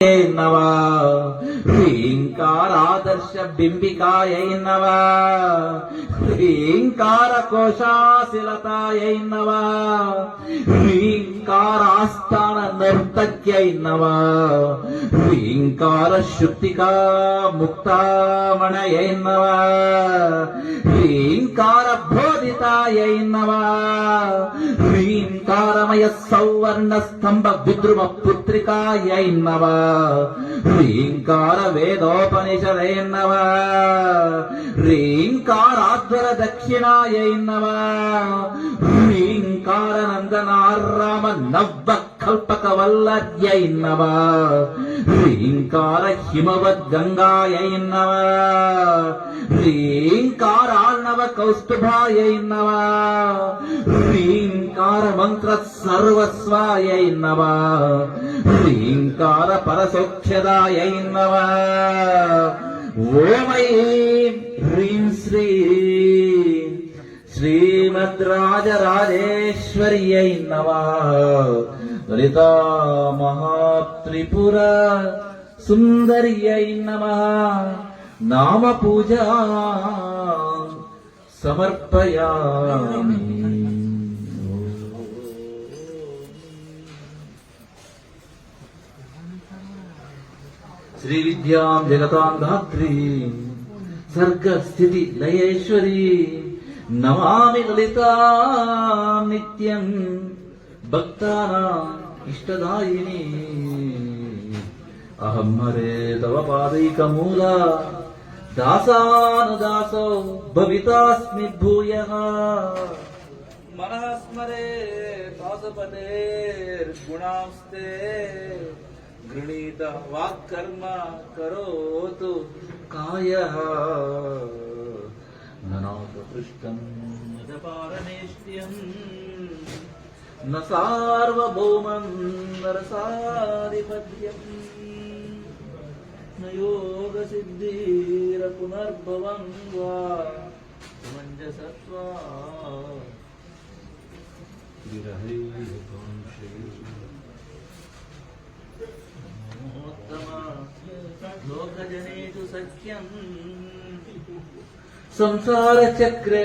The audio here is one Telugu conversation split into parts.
నవ శ్రీంకారాదర్శ బింబికాయైనవా శ్రీంకార కోశాశిలతాయైనవా శ్రీంకారాస్థాన నర్తక్యైనవా శ్రీంకార శుక్తికా నవ శ్రీంకార శుద్ధికా శ్రీంకారమయ సౌవర్ణ స్తంభ విద్రుమ పుత్రికాయైనవా శ్రీంకార వేద వేదోపనిషదై రీంకారాధ్వర హ్రీంకారాధ్వర దక్షిణాయై నందనారామ నవ్వ కల్పక వల్లర్యై నవ హ్రీంకార హిమవద్ గంగాయై నవ హ్రీంకారార్ణవ కౌస్తుభాయై నవ హ్రీంకార మంత్ర సర్వస్వాయై నవ హ్రీంకార పరసౌఖ్యదాయై నవ ఓమై హ్రీం శ్రీ శ్రీమద్రాజరాజేశ్వర్యై నమ లలితా మహాత్రిపుర సుందర్యై నమ నామ పూజ సమర్పయామి శ్రీ విద్యాం జగతాం ధాత్రి సర్గ లయేశ్వరి నమామి లలితా నిత్యం بتانی اہمرے تب پادی کاساس بھوک مرس میرے داس پتہ گرم کوروت کا నరసాధిపత్యం న యోగ సిద్ధిర పునర్భవం వా సమంజసత్వా. లోకజనేషు సఖ్యం సంసార చక్రే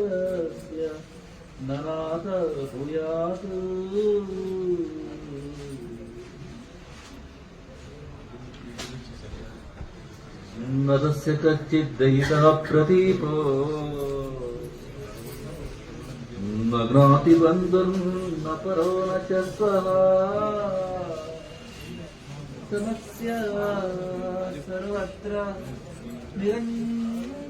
నరాత భూయాత్ నతస్య కచ్చిద్దయిత ప్రదీపో నగ్నాతి బంధుర్న పరో నచ సమస్య సర్వత్ర నిరంజన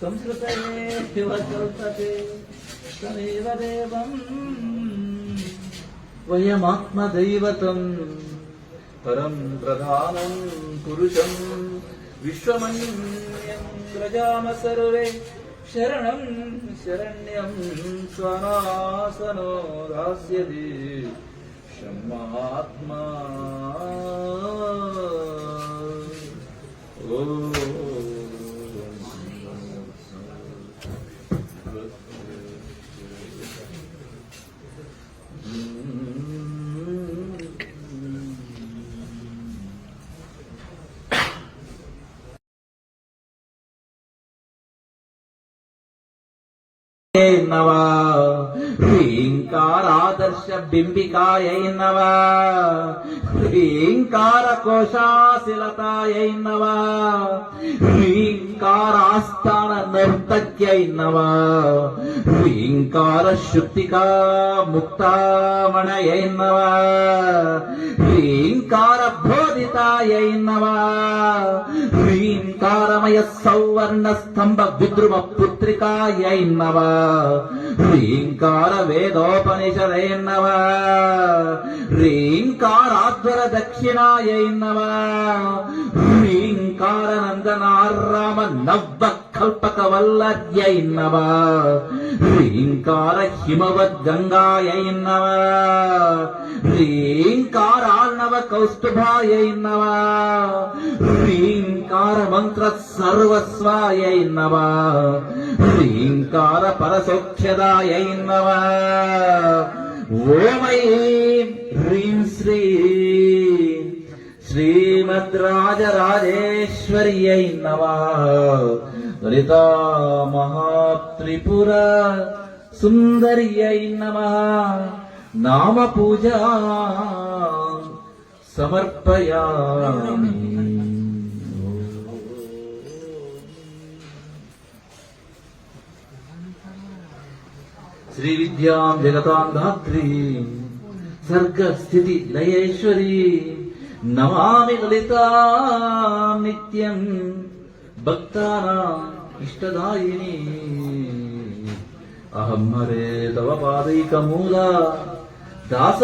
संस्कृते कल्पते तमेव देवम् वयमात्मदैवतम् परम् प्रधानम् पुरुषम् विश्वमन्यम् व्रजाम सर्वे शरणं शरण्यं स्वनासनो दास्यति शम्मात्मा ॐ నవ హ్రీంకారాదర్శ ఆదర్శ బింబికాయై హ్రీంకార కోశాశిలతాయైనవా? హ్రీంకారాస్త హ్రీంకారాస్థాన నర్తక్యై నవ హ్రీంకార శుద్ధికా ముక్తామణయై నవ హ్రీంకార బోధితాయై నవ హ్రీంకారమయ సౌవర్ణ స్తంభ విద్రుమ పుత్రికాయై నవ హ్రీంకార వేదోపనిషదై నవ హ్రీంకారాధ్వర దక్షిణాయై నవ హ్రీంకార నందనారామ నవ్వ నవ హ్రీంకార హిమవద్ గంగాయై నవ హ్రీంకారార్ణవ కౌస్తుభాయై నవ హ్రీంకార మంత్ర సర్వస్వాయై నవ హ్రీంకార పరసౌఖ్యదాయై నవ ఓమై హ్రీం శ్రీ శ్రీమద్రాజరాజేశ్వర్యై నమ లలితా మహాత్రిపుర సుందర్యై నమ నామ పూజ సమర్పయామి శ్రీ విద్యాం జగతాం ధాత్రి సర్గ స్థితి లయేశ్వరి నమామి اہم ری لو پادک مولا داس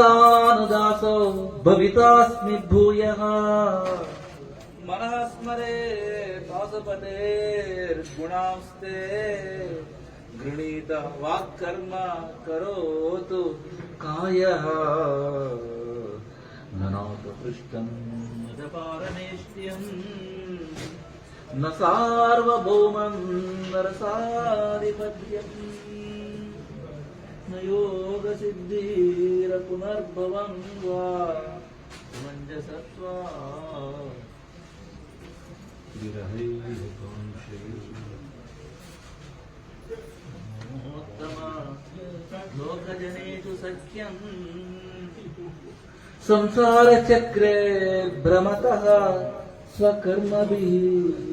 بھوک مرسم داس پے گھنیتا کا نو پارے न सार्वभौमं नरसाधिपत्यं न योगसिद्धिरपुनर्भवं वा मञ्जसत्वा लोकजनेषु सख्यम् संसारचक्रे भ्रमतः स्वकर्मभिः